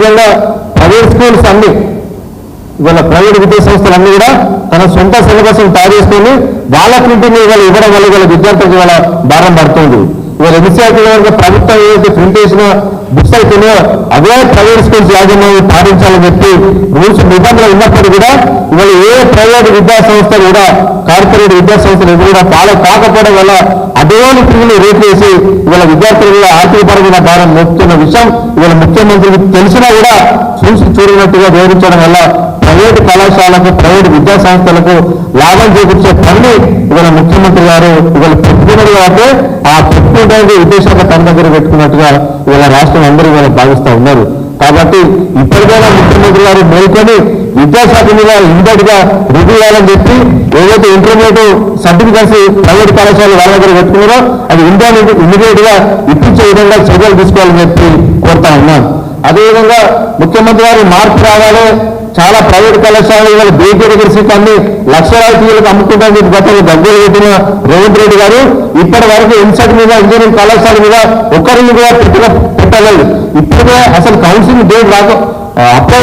అదేవిధంగా private schools అన్ని ఇవాళ ప్రైవేట్ విద్యా సంస్థలు అన్ని కూడా తన సొంత సిలబస్ తయారు చేసుకొని వాళ్ళ ప్రింటింగ్ ఇవాళ ఇవ్వడం వల్ల ఇవాళ విద్యార్థులకు ఇవాళ భారం పడుతుంది. ఇవాళ ఎన్సీఆర్టీ ప్రభుత్వం ఏదైతే ప్రింట్ చేసిన బుక్స్ అయితేనే అదే ప్రైవేట్ స్కూల్స్ యాజమాన్యం పాటించాలని చెప్పి రూల్స్ నిబంధనలు ఉన్నప్పటికీ కూడా ఇవాళ ఏ ప్రైవేట్ విద్యా సంస్థ కూడా కార్పొరేట్ విద్యాసంస్థలు సంస్థలు కూడా ఫాలో కాకపోవడం వల్ల అదేని ఫీజులు రేట్ వేసి ఇవాళ విద్యార్థులు కూడా ఆర్థికపరమైన భారం మోపుతున్న విషయం ఇవాళ ముఖ్యమంత్రికి తెలిసినా కూడా చూసి చూడనట్టుగా వివరించడం వల్ల ప్రైవేటు కళాశాలకు ప్రైవేటు విద్యా సంస్థలకు లాభం చేకూర్చే పనిని ఇవాళ ముఖ్యమంత్రి గారు ఇవాళ పెట్టుకున్నది కాబట్టి ఆ పెట్టుకునేది ఉద్దేశంగా తన దగ్గర పెట్టుకున్నట్టుగా ఇవాళ రాష్ట్రం అందరూ ఇవాళ భావిస్తూ ఉన్నారు. కాబట్టి ఇప్పటికైనా ముఖ్యమంత్రి గారు మేల్కొని విద్యాశాఖ మీద ఇంతటిగా గా రివ్యూ చేయాలని చెప్పి ఏదైతే ఇంటర్మీడియట్ సర్టిఫికేట్స్ ప్రైవేట్ కళాశాలలు వాళ్ళ దగ్గర పెట్టుకున్నారో అది ఇండియా ఇమీడియట్గా ఇప్పించే విధంగా చర్యలు తీసుకోవాలని చెప్పి కోరుతా ఉన్నాను అదేవిధంగా ముఖ్యమంత్రి గారు మార్పు రావాలి చాలా ప్రైవేట్ కళాశాలలు ఇవాళ బీజేపీ దగ్గర అన్ని లక్షలాది ఫీజులకు అమ్ముకుంటారని చెప్పి గతంలో దగ్గర పెట్టిన రేవంత్ రెడ్డి గారు ఇప్పటి వరకు ఇన్సెట్ మీద ఇంజనీరింగ్ కళాశాల మీద ఒక్కరిని కూడా పెట్టిన పెట్టలేదు ఇప్పుడే అసలు కౌన్సిలింగ్ డేట్ రాక అప్లై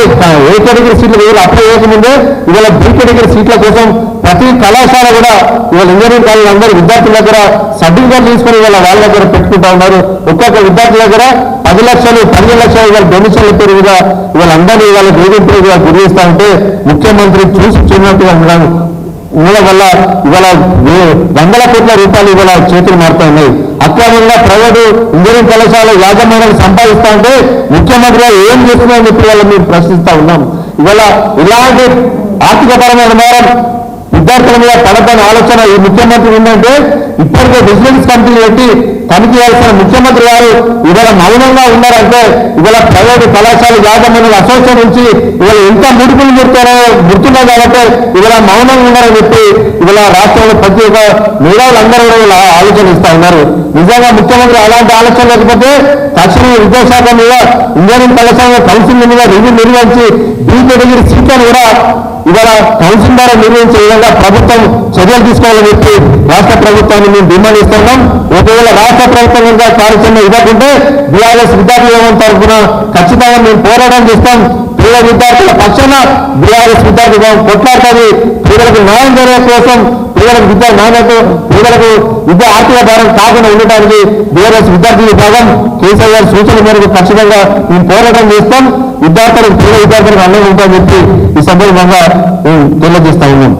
ఏ కేటగిరీ సీట్లు వేయాలి అప్లై చేయకముందే ఇవాళ బీ కేటగిరీ సీట్ల కోసం ప్రతి కళాశాల కూడా ఇవాళ ఇంజనీరింగ్ కాలేజ్ అందరూ విద్యార్థుల దగ్గర సర్టిఫికేట్ తీసుకొని ఇవాళ వాళ్ళ దగ్గర పెట్టుకుంటా ఉన్నారు. ఒక్కొక్క విద్యార్థుల దగ్గర పది లక్షలు పదిహేను లక్షలు ఇవాళ డొనేషన్ల పేరు మీద ఇవాళ అందరూ ఇవాళ వేధింపులు ఇవాళ గురి చేస్తా ఉంటే ముఖ్యమంత్రి చూసి చూడనట్టుగా ఉండడం ఉండడం వల్ల ఇవాళ వందల కోట్ల రూపాయలు ఇవాళ చేతులు మారుతా ఉన్నాయి. అక్రమంగా ప్రైవేటు ఇంజనీరింగ్ కళాశాల యాజమాన్యాలు సంపాదిస్తా ఉంటే ముఖ్యమంత్రిగా ఏం చేస్తున్నారని చెప్పి వాళ్ళ మేము ప్రశ్నిస్తా ఉన్నాం. ఇవాళ ఇలాంటి ఆర్థికపరమైన నేరం విద్యార్థుల మీద పడతాన ఆలోచన ఈ ముఖ్యమంత్రి ఉందంటే ఇప్పటికే విజిలెన్స్ కమిటీ పెట్టి పనిచేయాల్సిన ముఖ్యమంత్రి గారు ఇవాళ మౌనంగా ఉన్నారంటే ఇవాళ ప్రైవేట్ కళాశాల యాజమాన్యం అసోసియేషన్ నుంచి ఇవాళ ఎంత ముడుపులు ముడుతారో గుర్తున్నాయి కాబట్టి ఇవాళ మౌనంగా ఉన్నారని చెప్పి ఇవాళ రాష్ట్రంలో ప్రతి ఒక్క మేధావులందరూ కూడా ఆలోచనిస్తా ఆలోచన ఇస్తా ఉన్నారు. నిజంగా ముఖ్యమంత్రి అలాంటి ఆలోచన లేకపోతే తక్షణం విద్యాశాఖ మీద ఇంజనీరింగ్ కళాశాల కౌన్సిల్ మీద రివ్యూ నిర్వహించి బీ సీట్లను కూడా ఇవాళ కౌన్సిల్ ద్వారా నిర్వహించే విధంగా ప్రభుత్వం చర్యలు తీసుకోవాలని చెప్పి రాష్ట్ర ప్రభుత్వాన్ని మేము డిమాండ్ ఇస్తున్నాం ఒకవేళ రాష్ట్ర ప్రభుత్వం కనుక కార్యక్రమం ఇవ్వకుంటే బీఆర్ఎస్ విద్యార్థి యోగం తరఫున ఖచ్చితంగా మేము పోరాటం చేస్తాం. పేద విద్యార్థుల పక్షాన బీఆర్ఎస్ విద్యార్థి కొట్లాడుతుంది. పేదలకు న్యాయం జరిగే కోసం పేదలకు విద్యా నాణ్యత పేదలకు విద్యా ఆర్థిక భారం కాకుండా ఉండటానికి బీఆర్ఎస్ విద్యార్థి విభాగం కేసీఆర్ గారి సూచన మేరకు ఖచ్చితంగా మేము పోరాటం చేస్తాం. విద్యార్థులకు పేద విద్యార్థులకు అండగా ఉంటామని చెప్పి ఈ సందర్భంగా మేము తెలియజేస్తా ఉన్నాం.